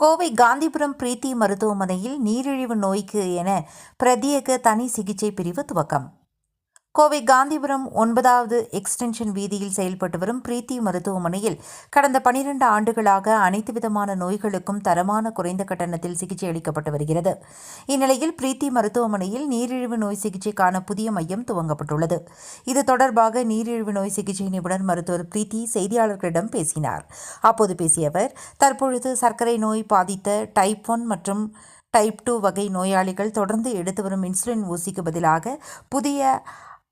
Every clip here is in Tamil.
கோவை காந்திபுரம் பிரீத்தி மருத்துவமனையில் நீரிழிவு நோய்க்கு என பிரத்யேக தனி சிகிச்சை பிரிவு துவக்கம். கோவை காந்திபுரம் ஒன்பதாவது எக்ஸ்டென்ஷன் வீதியில் செயல்பட்டு வரும் பிரீத்தி மருத்துவமனையில் கடந்த பனிரெண்டு ஆண்டுகளாக அனைத்து விதமான நோய்களுக்கும் தரமான குறைந்த கட்டணத்தில் சிகிச்சை அளிக்கப்பட்டு வருகிறது. இந்நிலையில் பிரீத்தி மருத்துவமனையில் நீரிழிவு நோய் சிகிச்சைக்கான புதிய மையம் துவங்கப்பட்டுள்ளது. இது தொடர்பாக நீரிழிவு நோய் சிகிச்சை நிபுணர் மருத்துவர் பிரீத்தி செய்தியாளர்களிடம் பேசினார். அப்போது பேசிய அவர் தற்பொழுது சர்க்கரை நோய் பாதித்த டைப் ஒன் மற்றும் டைப் டூ வகை நோயாளிகள் தொடர்ந்து எடுத்து வரும் இன்சுலின் ஊசிக்கு பதிலாக புதிய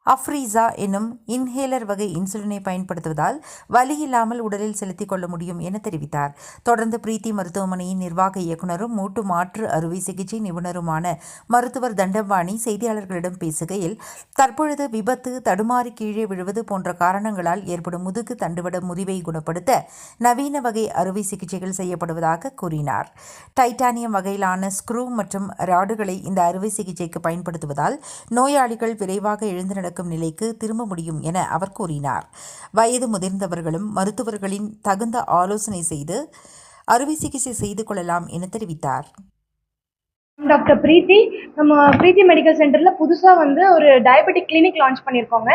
அஃப்ரீசா எனும் இன்ஹேலர் வகை இன்சுலினை பயன்படுத்துவதால் வலி இல்லாமல் உடலில் செலுத்திக் கொள்ள முடியும் என தெரிவித்தார். தொடர்ந்து பிரீத்தி மருத்துவமனையின் நிர்வாக இயக்குனரும் மூட்டு மாற்று அறுவை சிகிச்சை நிபுணருமான மருத்துவர் தண்டபாணி செய்தியாளர்களிடம் பேசுகையில் தற்பொழுது விபத்து தடுமாறி கீழே விழுவது போன்ற காரணங்களால் ஏற்படும் முதுகு தண்டுவட முறிவை குணப்படுத்த நவீன வகை அறுவை சிகிச்சைகள் செய்யப்படுவதாக கூறினார். டைட்டானியம் வகையிலான ஸ்க்ரூ மற்றும் ராடுகளை இந்த அறுவை சிகிச்சைக்கு பயன்படுத்துவதால் நோயாளிகள் விரைவாக எழுந்து இருக்கும் நிலைக்கு திரும்ப முடியும் என அவர் கூறினார். வயது முதிர்ந்தவர்களும் மருத்துவர்களின் தகுந்த ஆலோசனை செய்து அறுவை சிகிச்சை செய்து கொள்ளலாம் என தெரிவித்தார். டாக்டர் பிரீத்தி நம்ம பிரீத்தி மெடிக்கல் சென்டரில் புதுசாக வந்து ஒரு டயபெட்டிக் கிளினிக் லான்ச் பண்ணியிருக்கோங்க.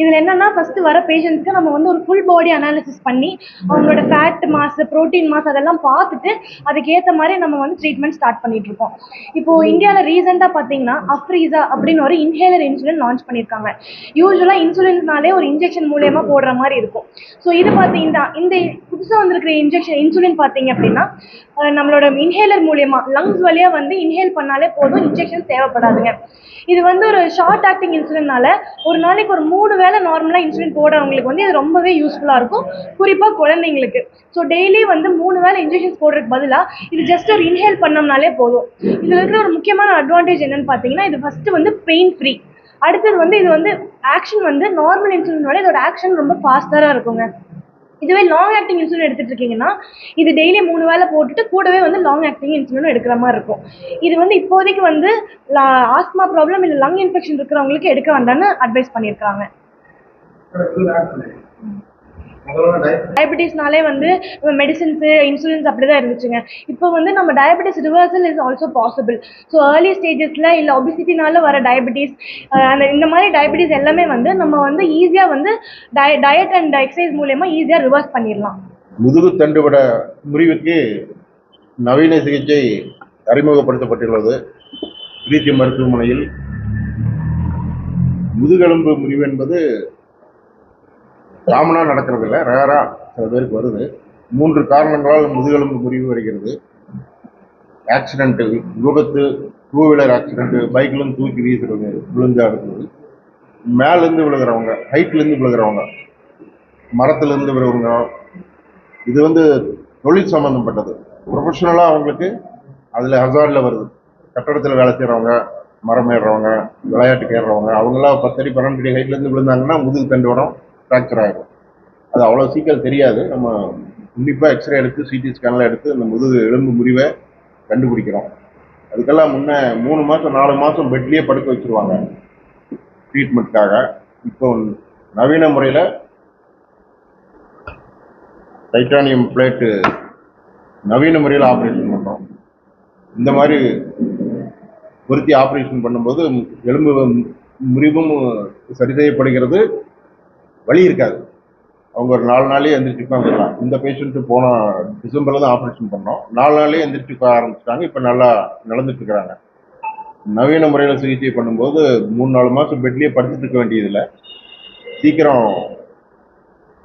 இதில் என்னென்னா ஃபஸ்ட்டு வர பேஷண்ட்ஸ்க்கு நம்ம வந்து ஒரு ஃபுல் பாடி அனாலிசிஸ் பண்ணி அவங்களோட ஃபேட் மாஸ் ப்ரோட்டீன் மாஸ் அதெல்லாம் பார்த்துட்டு அதுக்கேற்ற மாதிரி நம்ம வந்து ட்ரீட்மெண்ட் ஸ்டார்ட் பண்ணிகிட்டு இருக்கோம் இப்போது இந்தியாவில் ரீசெண்டாக பார்த்தீங்கன்னா அஃப்ரீசா அப்படின்னு ஒரு இன்ஹேலர் இன்சுலின் லான்ச் பண்ணியிருக்காங்க. யூஸ்வலாக இன்சுலின்ஸ்னாலே ஒரு இன்ஜெக்ஷன் மூலயமா போடுற மாதிரி இருக்கும். ஸோ இது பார்த்தீங்கன்னா இந்த புதுசாக வந்திருக்கிற இன்ஜெக்ஷன் இன்சுலின் பார்த்தீங்க அப்படின்னா நம்மளோட இன்ஹேலர் மூலயமா லங்ஸ் வழியாக வந்து இன்ஹேல் பண்ணாலே போதும் இன்ஜெக்ஷன் தேவைப்படாதுங்க. இது வந்து ஒரு ஷார்ட் ஆக்டிங் இன்சுலின்னால ஒரு நாளைக்கு ஒரு மூணு வேளை நார்மலாக இன்சுலின் போடுறவங்களுக்கு வந்து இது ரொம்பவே யூஸ்ஃபுல்லாக இருக்கும். குறிப்பாக குழந்தைங்களுக்கு. ஸோ டெய்லி வந்து மூணு வேளை இன்ஜெக்ஷன்ஸ் போடுறதுக்கு பதிலாக இது ஜஸ்ட் ஒரு இன்ஹேல் பண்ணோம்னாலே போதும். இதில் இருக்கிற ஒரு முக்கியமான அட்வான்டேஜ் என்னன்னு பார்த்தீங்கன்னா இது ஃபஸ்ட்டு வந்து பெயின் ஃப்ரீ அடுத்தது வந்து இது வந்து ஆக்ஷன் வந்து நார்மல் இன்சுலினோட இதோட ஆக்ஷன் ரொம்ப ஃபாஸ்டராக இருக்குங்க. இதுவே லாங் ஆக்டிங் இன்சுலின் எடுத்துட்டு இருக்கீங்கன்னா இது டெய்லி மூணு வேளை போட்டுட்டு கூடவே வந்து லாங் ஆக்டிங் இன்சுலினும் எடுக்கிற மாதிரி இருக்கும். இது வந்து இப்போதைக்கு வந்து ஆஸ்மா ப்ராப்ளம் இல்லை லங் இன்ஃபெக்ஷன் இருக்கிறவங்களுக்கு எடுக்க வேண்டாம்னு அட்வைஸ் பண்ணியிருக்காங்க. டயபெட்டிஸ்னாலே வந்து மெடிசின்ஸு இன்சுலின்ஸ் அப்படி தான் இருந்துச்சுங்க. இப்போ வந்து நம்ம diabetes reversal is also possible so early ஸ்டேஜஸில் இல்லை ஒபிசிட்டினால வர டயபெட்டிஸ் அந்த இந்த மாதிரி டயபெட்டிஸ் எல்லாமே வந்து நம்ம வந்து ஈஸியாக வந்து டய டயட் அண்ட் எக்ஸசைஸ் மூலயமா ஈஸியாக ரிவர்ஸ் பண்ணிடலாம். முதுகு தண்டுவட முறிவுக்கு நவீன சிகிச்சை அறிமுகப்படுத்தப்பட்டுள்ளது. பிரீத்தி மருத்துவமனையில் முதுகெலும்பு முறிவு என்பது காமனாக நடக்கிறதில்ல ரேராக சில பேருக்கு வருது. மூன்று காரணங்களால் முதுகெலும்பு முறிவு வருகிறது ஆக்சிடென்ட்டு விபத்து டூ வீலர் ஆக்சிடென்ட்டு பைக்லேருந்து தூக்கி வீசுறது விழுந்தா இருக்கிறது மேலேருந்து விழுகிறவங்க ஹைட்லேருந்து விழுகிறவங்க மரத்துலேருந்து விழுகிறவங்க இது வந்து தொழில் சம்மந்தப்பட்டது ப்ரொஃபஷனலாக அவங்களுக்கு அதில் ஹசார்டில் வருது. கட்டடத்தில் வேலை செய்கிறவங்க மரம் ஏறுறவங்க விளையாட்டுக்கு ஏறுறவங்க அவங்களாம் பத்தடி பன்னெண்டு அடி ஹைட்லேருந்து விழுந்தாங்கன்னா முதுகு தண்டு வரும். ஃப்ராக்சர் ஆகிடும் அது அவ்வளோ சீக்கிரம் தெரியாது. நம்ம உன்னிப்பாக எக்ஸ்ரே எடுத்து சிடி ஸ்கேன்லாம் எடுத்து அந்த முதுகு எலும்பு முறிவை கண்டுபிடிக்கிறோம். அதுக்கெல்லாம் முன்ன மூணு மாதம் நாலு மாதம் பெட்லேயே படுக்க வச்சுருவாங்க. ட்ரீட்மெண்ட்டுக்காக இப்போ நவீன முறையில் டைட்டானியம் பிளேட்டு நவீன முறையில் ஆப்ரேஷன் பண்ணுறோம் இந்த மாதிரி பொருத்தி ஆப்ரேஷன் பண்ணும்போது எலும்பு முறிவும் சரி செய்யப்படுகிறது வழி இருக்காது. அவங்க ஒரு நாலு நாளே எந்திரிச்சு உட்காந்துக்கலாம் இந்த பேஷண்ட்டு போன டிசம்பரில் தான் ஆப்ரேஷன் பண்ணோம். நாலு நாளே எந்திரிச்சு உட்கார ஆரம்பிச்சிட்டாங்க. இப்போ நல்லா நடந்துட்டு இருக்கிறாங்க. நவீன முறையில் சிகிச்சை பண்ணும்போது மூணு நாலு மாதம் பெட்லேயே படுத்துட்டு இருக்க வேண்டியதில்லை. சீக்கிரம்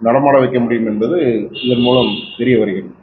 நடமாட வைக்க முடியும் என்பது இதன் மூலம் தெரிய வருகிறது.